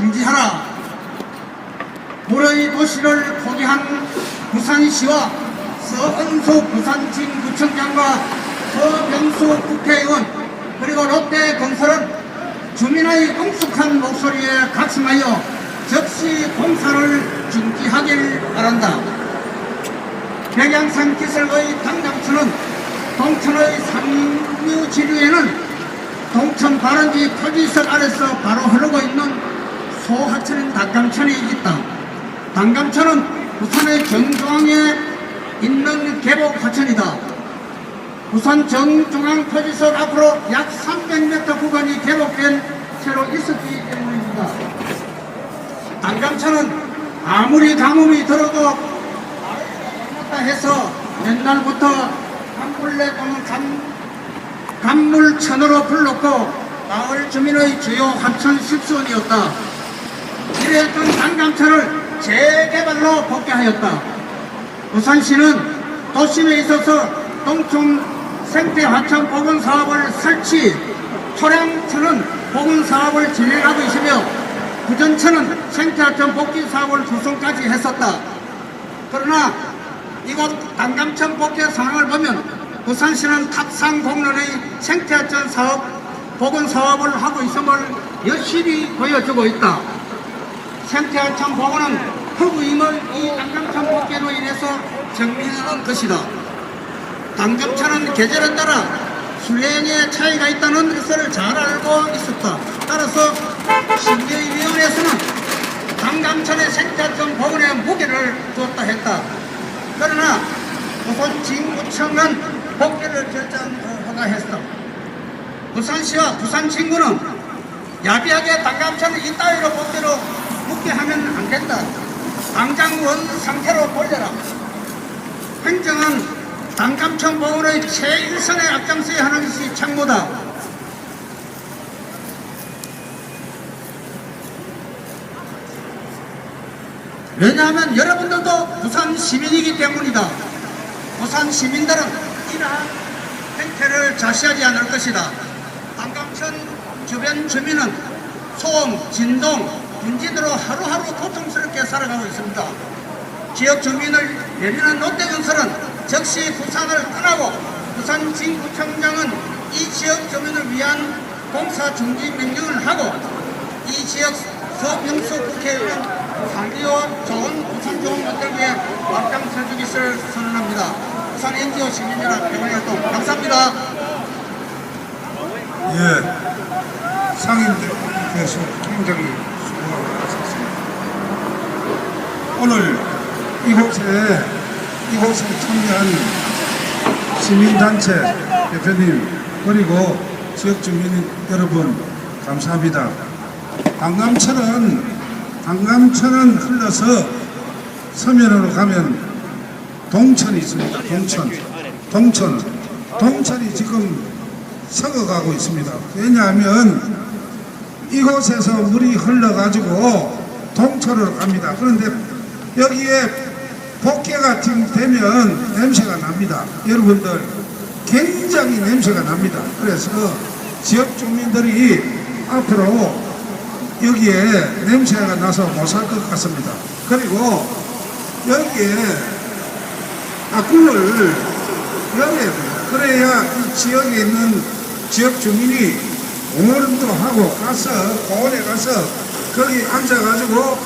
중지하라. 불의 도시를 포기한 부산시와 서은수 부산진구청장과 서병수 국회의원 그리고 롯데건설은 주민의 엄숙한 목소리에 각성하여 즉시 공사를 중지하길 바란다. 백양산 기설의 당장천은 동천의 상류 지류에는 동천 발원지 토지석 아래서 바로 흐르고 있는 소하천 단감천이 있다. 단감천은 부산의 정중앙에 있는 계곡 하천이다. 부산 정중앙 토지석 앞으로 약 300m 구간이 계곡된 채로 있었기 때문입니다. 단감천은 아무리 가뭄이 들어도 잘못다 해서 옛날부터 강물래 또는 간, 간물천으로 불렀고 마을 주민의 주요 하천 십수원이었다. 이랬던 단감천을 재개발로 복귀하였다. 부산시는 도심에 있어서 동촌 생태 하천 복원 사업을 설치, 초량천은 복원 사업을 진행하고 있으며 부전천은 생태 하천 복귀 사업을 구성까지 했었다. 그러나 이곳 단감천 복귀 상황을 보면 부산시는 탑상 공론의 생태하천 사업 복원 사업을 하고 있음을 여실히 보여주고 있다. 생태하천 복원은 흑임을 이 단감천 복귀로 인해서 증명하는 것이다. 단감천은 계절에 따라 수량의 차이가 있다는 것을 잘 알고 있었다. 따라서 심의위원회에서는 단감천의 생태하천 복원에 무게를 두었다 했다. 그러나 부산 진구청은 복귀를 결정하다 했어. 부산시와 부산 진구는 야비하게 복귀로 복귀하면 안 된다. 당장 원 상태로 돌려라. 행정은 단감천 복원의 최일선에 앞장서야 하는 것이 책무다. 왜냐하면 여러분들도 부산 시민이기 때문이다. 부산 시민들은 이러한 행태를 자시하지 않을 것이다. 단감천 주변 주민은 소음, 진동, 분진으로 하루하루 고통스럽게 살아가고 있습니다. 지역 주민을 예민한 롯데건설은 즉시 부산을 떠나고 부산 진구청장은 이 지역 주민을 위한 공사 중지 명령을 하고 이 지역 서병수 국회의원 상기와 좋은 부산 좋은 만들기에 앞장서 주기를 선언합니다. 부산 NGO 시민연합 대화활동 감사합니다. 예, 상인들께서 굉장히 수고하고 하셨습니다. 오늘 이곳에, 이곳에 참여한 시민단체 대표님, 그리고 지역 주민 여러분, 감사합니다. 강감천은, 강감천은 흘러서 서면으로 가면 동천이 있습니다. 동천. 동천. 동천이 지금 썩어가고 있습니다. 왜냐하면 이곳에서 물이 흘러가지고 동천으로 갑니다. 그런데 여기에 복개가 지금 되면 냄새가 납니다. 여러분들 굉장히 냄새가 납니다. 그래서 지역 주민들이 앞으로 여기에 냄새가 나서 못 살 것 같습니다. 그리고 여기에 악물을 열어야 돼요. 그래야 이 지역에 있는 지역 주민이 공원도 하고 가서 공원에 가서 거기 앉아가지고